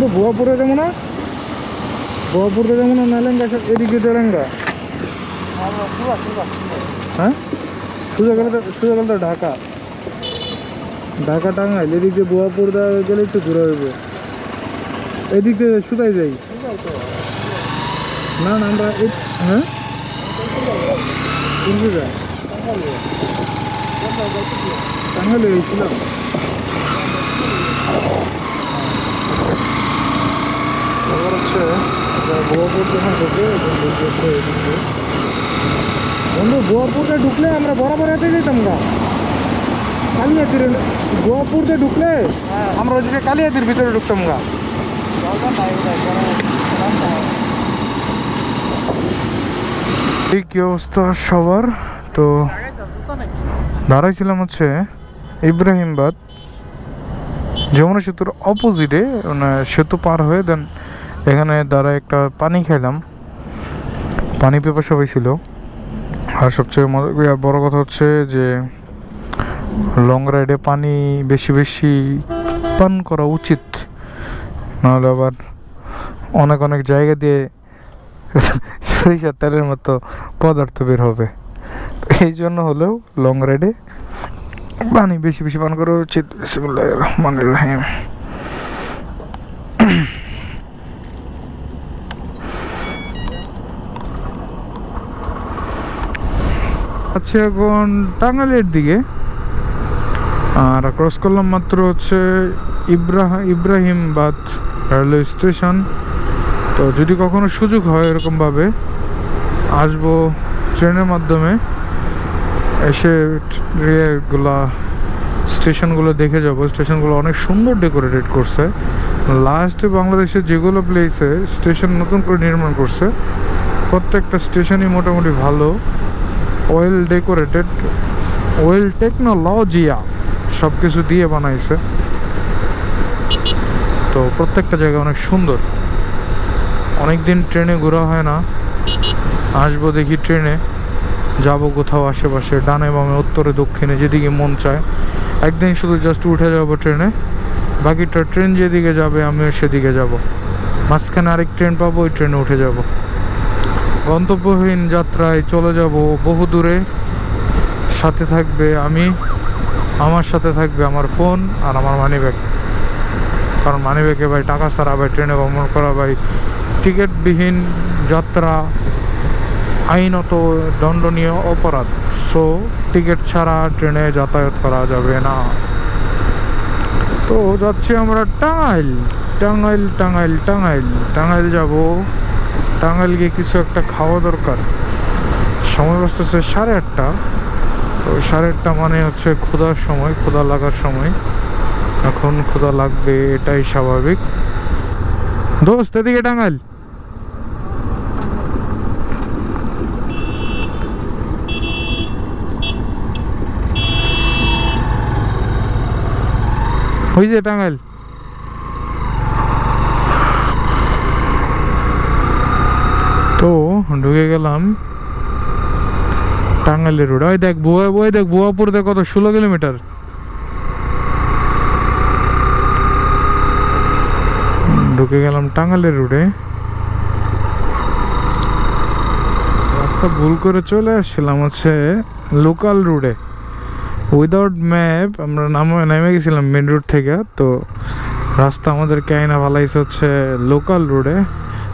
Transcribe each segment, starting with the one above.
তো ভুয়াপুরে যাব না? ভুয়াপুরে যাব না, নালেঙ্গা এদিকে তেলেঙ্গা? হ্যাঁ? সোজা গেলে তো ঢাকা। ঢাকা টাঙ্গাইল, এদিকে দা- গেলে একটু ঘুরে হইব এদিকে সুতাই যাই। না না, আমরা হ্যাঁ? টাঙ্গাইলে গেছিলাম। এবার হচ্ছে বোয়াপুর যখন ঢুকে বন্ধু গোয়াপুরতে ঢুকলে আমরা বরাবর এতে যেতাম গা। কালিয়াতির গোয়াপুরতে ঢুকলে আমরা ওইদিকে কালিয়াতির ভিতরে ঢুকতাম গা। এই কি অবস্থা সবার? তো দাঁড়াইছিলাম হচ্ছে ইব্রাহিমবাদ যমুনা সেতুর অপোজিটে মানে সেতু পার হয়ে দেন এখানে দাঁড়ায় একটা পানি খাইলাম পানি পেপার সবাই ছিল। আর সবচেয়ে বড় কথা হচ্ছে যে লং রাইডে পানি বেশি বেশি পান করা উচিত। নাহলে আবার অনেক অনেক জায়গা দিয়ে সরিষার তেলের মতো পদার্থ বের হবে। এই জন্য হলেও লং রাইডে পানি বেশি বেশি পান করা উচিত। রহমানির রহিম। আছে এখন টাঙ্গাইলের দিকে। আর ক্রস করলাম মাত্র হচ্ছে ইব্রাহ, ইব্রাহিমবাদ রেলওয়ে স্টেশন তো যদি কখনো সুযোগ হয় এরকমভাবে আসব ট্রেনের মাধ্যমে। এসে ইয়েগুলা স্টেশনগুলো দেখে যাব। স্টেশনগুলো অনেক সুন্দর ডেকোরেটেড করছে। লাস্টে বাংলাদেশের যেগুলো প্লেসে স্টেশন নতুন করে নির্মাণ করছে, প্রত্যেকটা স্টেশনই মোটামুটি ভালো। ওয়েল ডেকোরেটেড ওয়েল টেকনোলজিয়া সব কিছু দিয়ে বানাইছে। তো প্রত্যেকটা জায়গা অনেক সুন্দর। অনেক দিন ট্রেনে ঘোরা হয় না। আসব দেখি ট্রেনে। যাব কোথাও আশেপাশে, ডানে বামে, উত্তরে, দক্ষিণে, যেদিকে মন চায়। একদিন শুধু জাস্ট উঠে যাব ট্রেনে। বাকিটা ট্রেন যেদিকে যাবে, আমিও সেদিকে যাব। মাঝখানে আরেক ট্রেন পাবো, ওই ট্রেনে উঠে যাব। গন্তব্যহীন যাত্রায় চলে যাব বহু দূরে। সাথে থাকবে আমি, আমার সাথে থাকবে আমার ফোন আর আমার মানি ব্যাগ কারণ মানি ব্যাগে ভাই টাকা ছাড়া ভাই ট্রেনে ভ্রমণ করা ভাই টিকিটবিহীন যাত্রা আইনত দণ্ডনীয় অপরাধ। সো টিকিট ছাড়া ট্রেনে যাতায়াত করা যাবে না। তো যাচ্ছি আমরা টাঙ্গাইল টাঙ্গাইল টাঙ্গাইল টাঙ্গাইল টাঙ্গাইল যাব। টাঙ্গাইল গিয়ে কিছু একটা খাওয়া দরকার। সময় বাঁচতেছে সাড়ে আটটা। তো সাড়ে আটটা মানে হচ্ছে ক্ষুধার সময়, ক্ষুধা লাগার সময়। এখন ক্ষুধা লাগবে এটাই স্বাভাবিক। দোস্ত, এদিকে টাঙ্গাইল। ওই যে টাঙ্গাইল। তো ঢুকে গেলাম টাঙ্গাইলের রোড। ওই দেখ বুয়া ওই দেখ বুয়াপুর দেখ কত, ষোলো কিলোমিটার। ঢুকে গেলাম টাঙ্গাইলের রোডে। রাস্তা ভুল করে চলে আসছিলাম হচ্ছে লোকাল রোডে। উইদাউট ম্যাপ আমরা নামে, নেমে গেছিলাম মেন রোড থেকে, তো রাস্তা আমাদেরকে আইনা ভালাইছে হচ্ছে লোকাল রোডে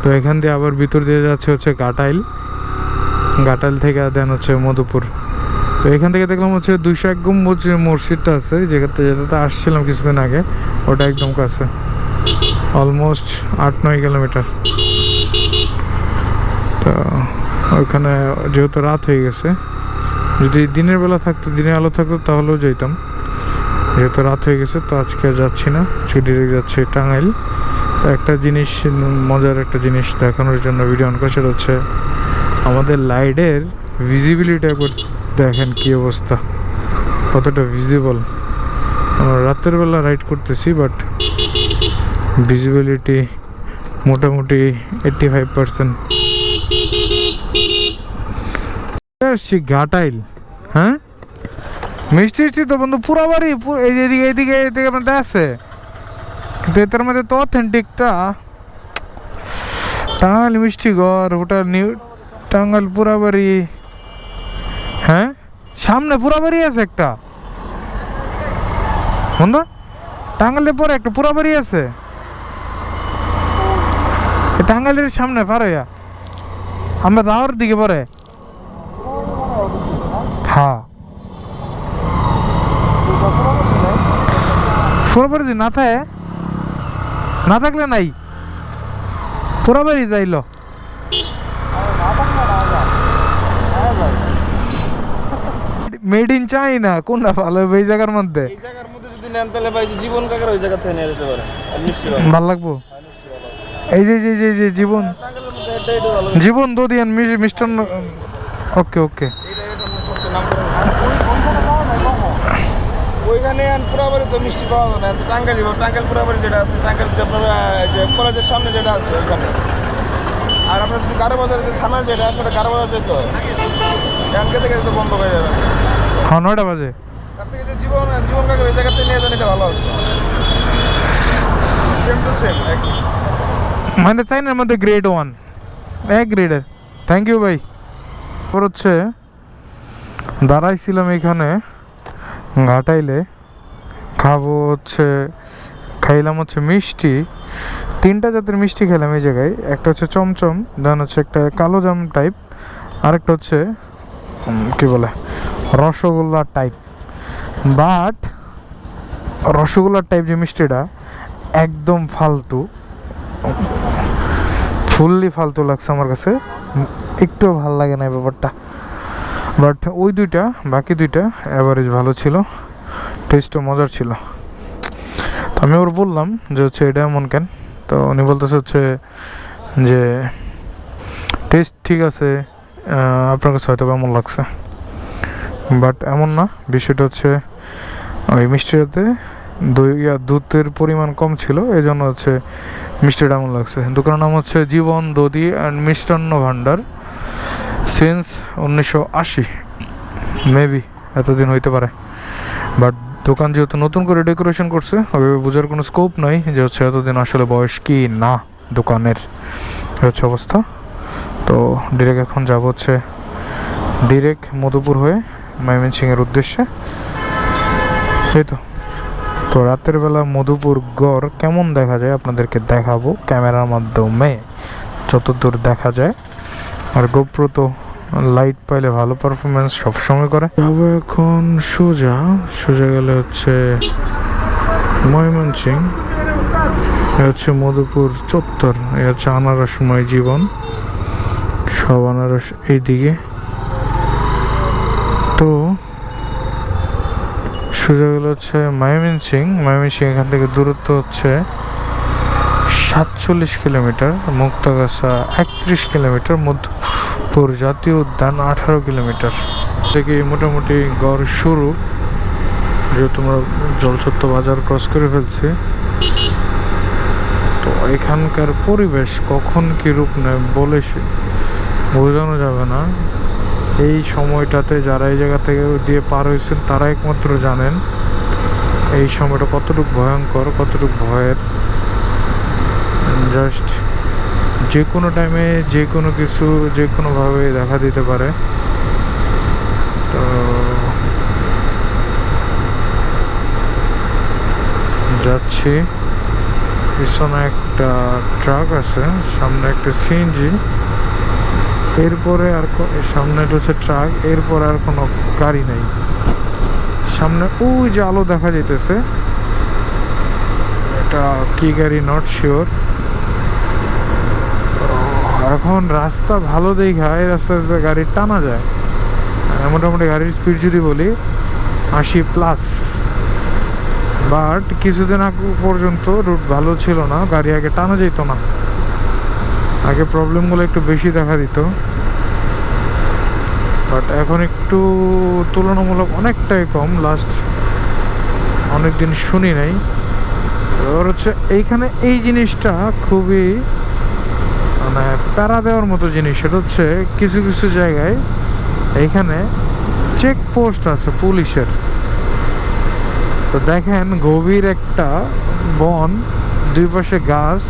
তো এখান দিয়ে আবার ভিতর দিয়ে যাচ্ছে হচ্ছে গাটাইল গাটাইল থেকে দেন হচ্ছে মধুপুর। তো এখান থেকে দেখলাম হচ্ছে দুইশো এক গম্বুজ যে মসজিদটা আছে যেটাতে যেটাতে আসছিলাম কিছুদিন আগে, ওটা একদম কাছে। অলমোস্ট আট নয় কিলোমিটার। তো ওইখানে যেহেতু রাত হয়ে গেছে, যদি দিনের বেলা থাকতো, দিনের আলো থাকতো তাহলেও যেতাম যেহেতু রাত হয়ে গেছে, তো আজকে যাচ্ছি না। ডিরেক্ট যাচ্ছি টাঙ্গাইল। তো একটা জিনিস মজার একটা জিনিস দেখানোর জন্য ভিডিও অন করে, সেটা হচ্ছে আমাদের লাইটের ভিজিবিলিটি একবার দেখেন কি অবস্থা। কতটা ভিজিবল আমরা রাতের বেলা রাইড করতেছি বাট ভিজিবিলিটি মোটামুটি এইট্টি ফাইভ পার্সেন্ট আসছি ঘাটাইল হ্যাঁ? মিষ্টি মিষ্টি তো বন্ধু, পুরো বাড়ি, পু- এই যে এদিকে এদিকে মধ্যে আছে। তো এটার মধ্যে তো অথেন্টিকটা টাঙ্গাল মিষ্টি ঘর ওটা নিউ টাঙ্গাল পুরাবাড়ি হ্যাঁ? সামনে পুরাবাড়ি আছে একটা। বন্ধু টাঙ্গালের পরে একটা পুরাবাড়ি আছে। টাঙ্গালের সামনে পার আমরা যাওয়ার দিকে পরে হ্যাঁ পুরাবাড়ি যদি না থাকে না থাকলে নাই। পুরাবাড়ি যাইল। মেড ইন চাইনা কোনটা ভালো হবে এই জায়গার মধ্যে? এই জায়গার মধ্যে যদি নেন তাহলে ভাই জীবন কাকার ওই জায়গা থেকে নিয়ে যেতে পারে। ভালো। ভালো লাগবো? এই যে যে যে যে জীবন। জীবন দদিয়ান মিষ্টান্ন ওকে ওকে এটা এটা সবচেয়ে নাম করে ওইখানে আর পুরাবাড়ি তো মিষ্টি পাওয়া যায় না টাঙ্গালি টাঙ্গাল পুরাবাড়ি যেটা আছে টাঙ্গাল যে আপনার যে কলেজের সামনে যেটা আছে ওইখানে। আর আপনার যদি কারও বাজারে যে সামার যেটা আছে ওটা বাজার যেতে? হয় গানকে থেকে তো বন্ধ হয়ে যাবে। হ্যাঁ নয়টা বাজে। তার থেকে যে জীবন জীবন কাকার ওই জায়গাতে নিয়ে যান এটা ভালো আছে। সেম টু সেম একই। মানে চাইনার মধ্যে গ্রেড ওয়ান এক গ্রেডের থ্যাংক ইউ ভাই। তারপর হচ্ছে দাঁড়াইছিলাম এখানে ঘাটাইলে খাব হচ্ছে খাইলাম হচ্ছে মিষ্টি। তিনটা জাতের মিষ্টি খেলাম এই জায়গায়। একটা হচ্ছে চমচম দেন হচ্ছে একটা কালো জাম টাইপ আরেকটা হচ্ছে কি বলে রসগোল্লা টাইপ বাট রসগোল্লার টাইপ যে মিষ্টিটা একদম ফালতু ফুললি ফালতু লাগছে আমার কাছে। উম, একটুও ভালো লাগে না এই ব্যাপারটা। বাট ওই দুইটা, বাকি দুইটা অ্যাভারেজ ভালো ছিল টেস্টও মজার ছিল। তো আমি ওর বললাম যে হচ্ছে এটা এমন কেন? তো উনি বলতেছে হচ্ছে যে টেস্ট ঠিক আছে আপনার কাছে হয়তো এমন লাগছে। বাট এমন না, বিষয়টা হচ্ছে ওই মিষ্টিটাতে দই, ইয়া, দুধের পরিমাণ কম ছিল এই জন্য হচ্ছে মিষ্টিটা এমন লাগছে। দোকানের নাম হচ্ছে জীবন দধি অ্যান্ড মিষ্টান্ন ভাণ্ডার। সিন্স উনিশশো আশি মেবি এতদিন হইতে পারে। বাট দোকান যেহেতু নতুন করে ডেকোরেশন করছে, ওইভাবে বোঝার কোনো স্কোপ নাই যে হচ্ছে এতদিন আসলে বয়স কি না দোকানের হচ্ছে অবস্থা। তো ডিরেক্ট এখন যাব হচ্ছে ডিরেক্ট মধুপুর হয়ে ময়মনসিংহের উদ্দেশ্যে। এই তো। তো রাতের বেলা মধুপুর গড় কেমন দেখা যায় আপনাদেরকে দেখাবো ক্যামেরার মাধ্যমে। যতদূর দেখা যায়। আর গোপ্রো তো লাইট পাইলে ভালো পারফরমেন্স সবসময় করে। যাব এখন সোজা সোজা গেলে হচ্ছে ময়মনসিং, এ হচ্ছে মধুপুর চত্বর, এ হচ্ছে আনারসময় জীবন, সব আনারস এইদিকে। তো সোজা গেলে হচ্ছে মায়ামিন সিং মায়ামিন সিং এখান থেকে দূরত্ব হচ্ছে সাতচল্লিশ কিলোমিটার, মুক্তাগাছা একত্রিশ কিলোমিটার মধ্যপুর জাতীয় উদ্যান আঠারো কিলোমিটার। থেকে মোটামুটি গড় শুরু, যেহেতু আমরা জলছত্র বাজার ক্রস করে ফেলছি। তো এখানকার পরিবেশ কখন কি রূপ নেয় বলে বোঝানো যাবে না। এই সময়টাতে যারা এই জায়গা থেকে দিয়ে পার হয়েছেন, তারা একমাত্র জানেন এই সময়টা কতটুকু ভয়ঙ্কর, কতটুকু ভয়ের। জাস্ট যে কোনো টাইমে যে কোনো কিছু যে কোনোভাবে দেখা দিতে পারে। তো যাচ্ছি। পিছনে একটা ট্রাক আছে, সামনে একটা সিএনজি এরপরে আর সামনে হচ্ছে ট্রাক এরপরে আর কোনো গাড়ি নেই। সামনে ওই যে আলো দেখা যাইতেছে। এটা কি গাড়ি? নট শিওর এখন রাস্তা ভালো দেখা এই রাস্তাতে গাড়ি টানা যায়। মোটামুটি গাড়ির স্পিড যদি বলি, আশি প্লাস বাট কিছুদিন আগে পর্যন্ত রুট ভালো ছিল না, গাড়ি আগে টানা যেত না। আগে প্রবলেমগুলো একটু বেশি দেখা দিত। বাট এখন একটু তুলনামূলক অনেকটাই কম লাস্ট অনেক দিন শুনি নাই। এবার হচ্ছে এইখানে এই জিনিসটা খুবই মানে প্যারা দেওয়ার মতো জিনিস। সেটা হচ্ছে কিছু কিছু জায়গায় এইখানে চেক পোস্ট আছে পুলিশের। তো দেখেন গভীর একটা বন, দুই পাশে গাছ,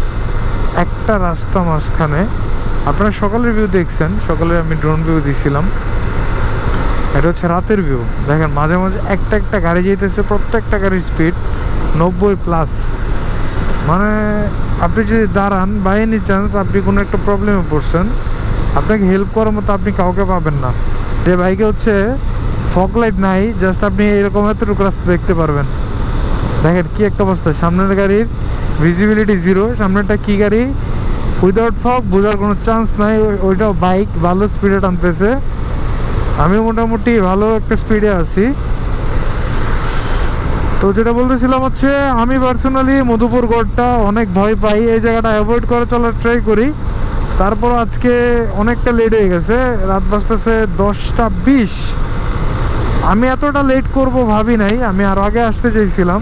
একটা রাস্তা মাঝখানে। আপনারা সকালের ভিউ দেখছেন, সকালে আমি ড্রোন ভিউ দিছিলাম। এটা হচ্ছে রাতের ভিউ দেখেন মাঝে মাঝে একটা একটা গাড়ি যেতেছে প্রত্যেকটা গাড়ির স্পিড নব্বই প্লাস মানে আপনি যদি দাঁড়ান বাই এনি চান্স আপনি কোনো একটা প্রবলেমে পড়ছেন, আপনাকে হেল্প করার মতো আপনি কাউকে পাবেন না। যে বাইকে হচ্ছে ফগ লাইট নাই জাস্ট আপনি এরকম এতটুকু রাস্তা দেখতে পারবেন। দেখেন কি একটা অবস্থা, সামনের গাড়ির ভিজিবিলিটি জিরো সামনেরটা কি গাড়ি? উইদাউট ফগ বোঝার কোনো চান্স নাই, ওইটাও বাইক ভালো স্পিডে টানতেছে। আমি মোটামুটি ভালো একটা স্পিডে আছি। তো যেটা বলতেছিলাম হচ্ছে, আমি পার্সোনালি মধুপুর গড়টা অনেক ভয় পাই। এই জায়গাটা অ্যাভয়েড করে চলার ট্রাই করি। তারপর আজকে অনেকটা লেট হয়ে গেছে, রাত বাজতেছে দশটা বিশ। আমি এতটা লেট করব ভাবি নাই, আমি আর আগে আসতে চাইছিলাম।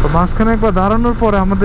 তো মাঝখানে একবার দাঁড়ানোর পরে আমাদের